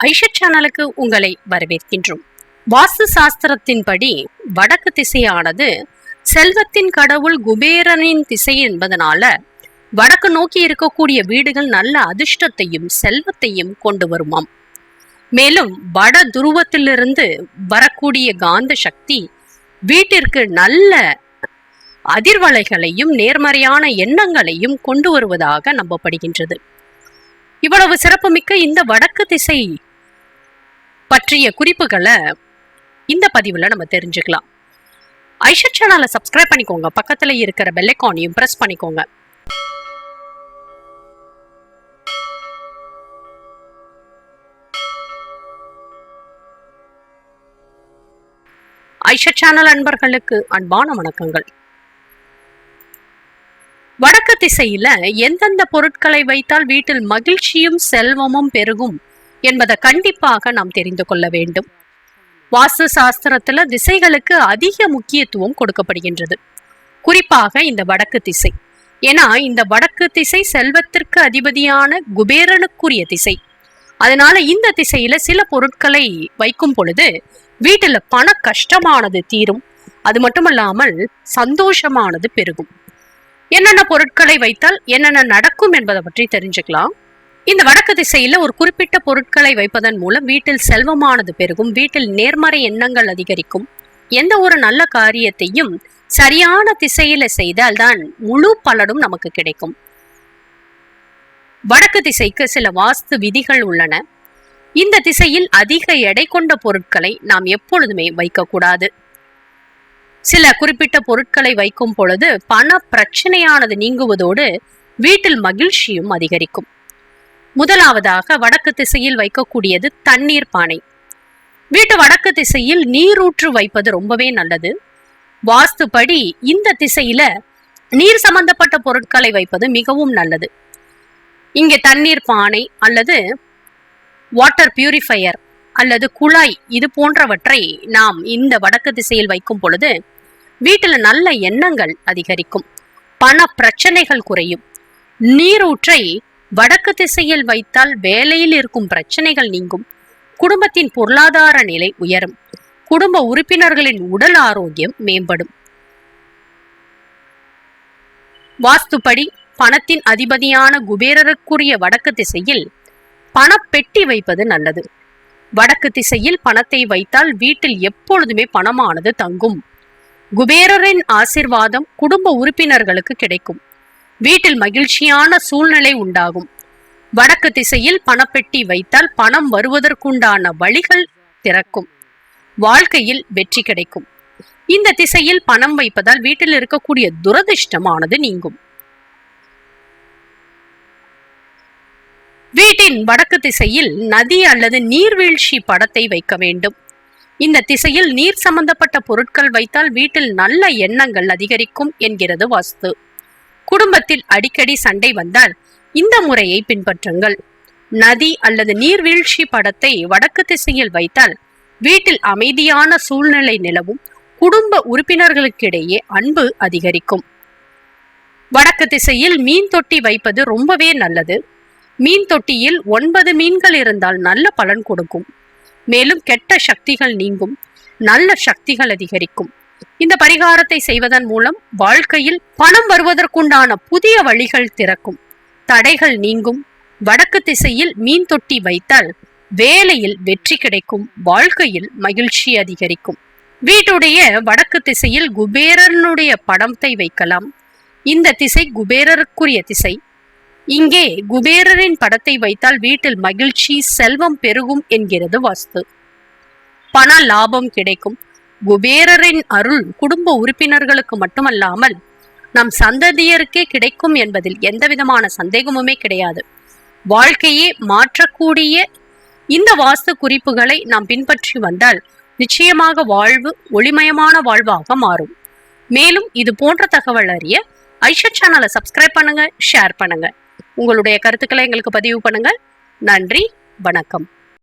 ஐஷா சேனலுக்கு உங்களை வரவேற்கின்றோம். வாஸ்து சாஸ்திரத்தின்படி வடக்கு திசையானது செல்வத்தின் கடவுள் குபேரனின் திசை என்பதனால வடக்கு நோக்கி இருக்கக்கூடிய வீடுகள் நல்ல அதிர்ஷ்டத்தையும் செல்வத்தையும் கொண்டு வருமாம். மேலும் வட துருவத்திலிருந்து வரக்கூடிய காந்த சக்தி வீட்டிற்கு நல்ல அதிர்வலைகளையும் நேர்மறையான எண்ணங்களையும் கொண்டு வருவதாக நம்பப்படுகின்றது. இவ்வளவு சிறப்புமிக்க இந்த வடக்கு திசை பற்றிய குறிப்புகளை இந்த பதிவுல நம்ம தெரிஞ்சுக்கலாம். ஐஷத் சேனலை சப்ஸ்கிரைப் பண்ணிக்கோங்க. பக்கத்துல இருக்கிற பெல்லைக்கானையும் பிரஸ் பண்ணிக்கோங்க. ஐஷத் சேனல் அன்பர்களுக்கு அன்பான வணக்கங்கள். வடக்கு திசையில எந்தெந்த பொருட்களை வைத்தால் வீட்டில் மகிழ்ச்சியும் செல்வமும் பெருகும் என்பதை கண்டிப்பாக நாம் தெரிந்து கொள்ள வேண்டும். வாஸ்து சாஸ்திரத்துல திசைகளுக்கு அதிக முக்கியத்துவம் கொடுக்கப்படுகின்றது. குறிப்பாக இந்த வடக்கு திசை. ஏன்னா இந்த வடக்கு திசை செல்வத்திற்கு அதிபதியான குபேரனுக்குரிய திசை. அதனால இந்த திசையில சில பொருட்களை வைக்கும் பொழுது வீட்டுல பண கஷ்டமானது தீரும். அது மட்டுமல்லாமல் சந்தோஷமானது பெருகும். என்னென்ன பொருட்களை வைத்தால் என்னென்ன நடக்கும் என்பதை பற்றி தெரிஞ்சுக்கலாம். இந்த வடக்கு திசையில ஒரு குறிப்பிட்ட பொருட்களை வைப்பதன் மூலம் வீட்டில் செல்வமானது பெருகும் வீட்டில் நேர்மறை எண்ணங்கள் அதிகரிக்கும். எந்த ஒரு நல்ல காரியத்தையும் சரியான திசையில செய்தால் தான் முழு பலனும் நமக்கு கிடைக்கும். வடக்கு திசைக்கு சில வாஸ்து விதிகள் உள்ளன. இந்த திசையில் அதிக எடை கொண்ட பொருட்களை நாம் எப்பொழுதுமே வைக்கக்கூடாது. சில குறிப்பிட்ட பொருட்களை வைக்கும் பொழுது பண பிரச்சனையானது நீங்குவதோடு வீட்டில் மகிழ்ச்சியும் அதிகரிக்கும். முதலாவதாக வடக்கு திசையில் வைக்கக்கூடியது தண்ணீர் பானை. வீட்டு வடக்கு திசையில் நீரூற்று வைப்பது ரொம்பவே நல்லது. வாஸ்துபடி இந்த திசையில நீர் சம்பந்தப்பட்ட பொருட்களை வைப்பது மிகவும் நல்லது. இங்கே தண்ணீர் பானை அல்லது வாட்டர் பியூரிஃபையர் அல்லது குழாய் இது போன்றவற்றை நாம் இந்த வடக்கு திசையில் வைக்கும் பொழுது வீட்டில் நல்ல எண்ணங்கள் அதிகரிக்கும். பண பிரச்சனைகள் குறையும். நீரூற்றை வடக்கு திசையில் வைத்தால் வேலையில் இருக்கும் பிரச்சனைகள் நீங்கும். குடும்பத்தின் பொருளாதார நிலை உயரும். குடும்ப உறுப்பினர்களின் உடல் ஆரோக்கியம் மேம்படும். வாஸ்துப்படி பணத்தின் அதிபதியான குபேரருக்குரிய வடக்கு திசையில் பணப்பெட்டி வைப்பது நல்லது. வடக்கு திசையில் பணத்தை வைத்தால் வீட்டில் எப்பொழுதுமே பணமானது தங்கும். குபேரரின் ஆசிர்வாதம் குடும்ப உறுப்பினர்களுக்கு கிடைக்கும். வீட்டில் மகிழ்ச்சியான சூழ்நிலை உண்டாகும். வடக்கு திசையில் பணப்பெட்டி வைத்தால் பணம் வருவதற்குண்டான வழிகள் திறக்கும். வாழ்க்கையில் வெற்றி கிடைக்கும். இந்த திசையில் பணம் வைப்பதால் வீட்டில் இருக்கக்கூடிய துரதிர்ஷ்டமானது நீங்கும். வீட்டின் வடக்கு திசையில் நதி அல்லது நீர்வீழ்ச்சி படத்தை வைக்க வேண்டும். இந்த திசையில் நீர் சம்பந்தப்பட்ட பொருட்கள் வைத்தால் வீட்டில் நல்ல எண்ணங்கள் அதிகரிக்கும் என்கிறது வாஸ்து. குடும்பத்தில் அடிக்கடி சண்டை வந்தால் இந்த முறையை பின்பற்றுங்கள். நதி அல்லது நீர்வீழ்ச்சி படத்தை வடக்கு திசையில் வைத்தால் வீட்டில் அமைதியான சூழ்நிலை நிலவும் குடும்ப உறுப்பினர்களுக்கிடையே அன்பு அதிகரிக்கும். வடக்கு திசையில் மீன் தொட்டி வைப்பது ரொம்பவே நல்லது. மீன் தொட்டியில் ஒன்பது மீன்கள் இருந்தால் நல்ல பலன் கொடுக்கும். மேலும் கெட்ட சக்திகள் நீங்கும் நல்ல சக்திகள் அதிகரிக்கும். இந்த பரிகாரத்தை செய்வதன் மூலம் வாழ்க்கையில் பணம் வருவதற்குண்டான புதிய வழிகள் திறக்கும். தடைகள் நீங்கும். வடக்கு திசையில் மீன் தொட்டி வைத்தால் வேலையில் வெற்றி கிடைக்கும். வாழ்க்கையில் மகிழ்ச்சி அதிகரிக்கும். வீட்டுடைய வடக்கு திசையில் குபேரனுடைய படத்தை வைக்கலாம். இந்த திசை குபேரருக்குரிய திசை. இங்கே குபேரரின் படத்தை வைத்தால் வீட்டில் மகிழ்ச்சி செல்வம் பெருகும் என்கிறது வாஸ்து. பண லாபம் கிடைக்கும். குபேரரின் அருள் குடும்ப உறுப்பினர்களுக்கு மட்டுமல்லாமல் நம் சந்ததியருக்கே கிடைக்கும் என்பதில் எந்த விதமான சந்தேகமுமே கிடையாது. வாழ்க்கையே மாற்றக்கூடிய இந்த வாஸ்து குறிப்புகளை நாம் பின்பற்றி வந்தால் நிச்சயமாக வாழ்வு ஒளிமயமான வாழ்வாக மாறும். மேலும் இது போன்ற தகவல் அறிய ஐஷா சேனலை சப்ஸ்கிரைப் பண்ணுங்க ஷேர் பண்ணுங்க. உங்களுடைய கருத்துக்களை எங்களுக்கு பதிவு பண்ணுங்க நன்றி வணக்கம்.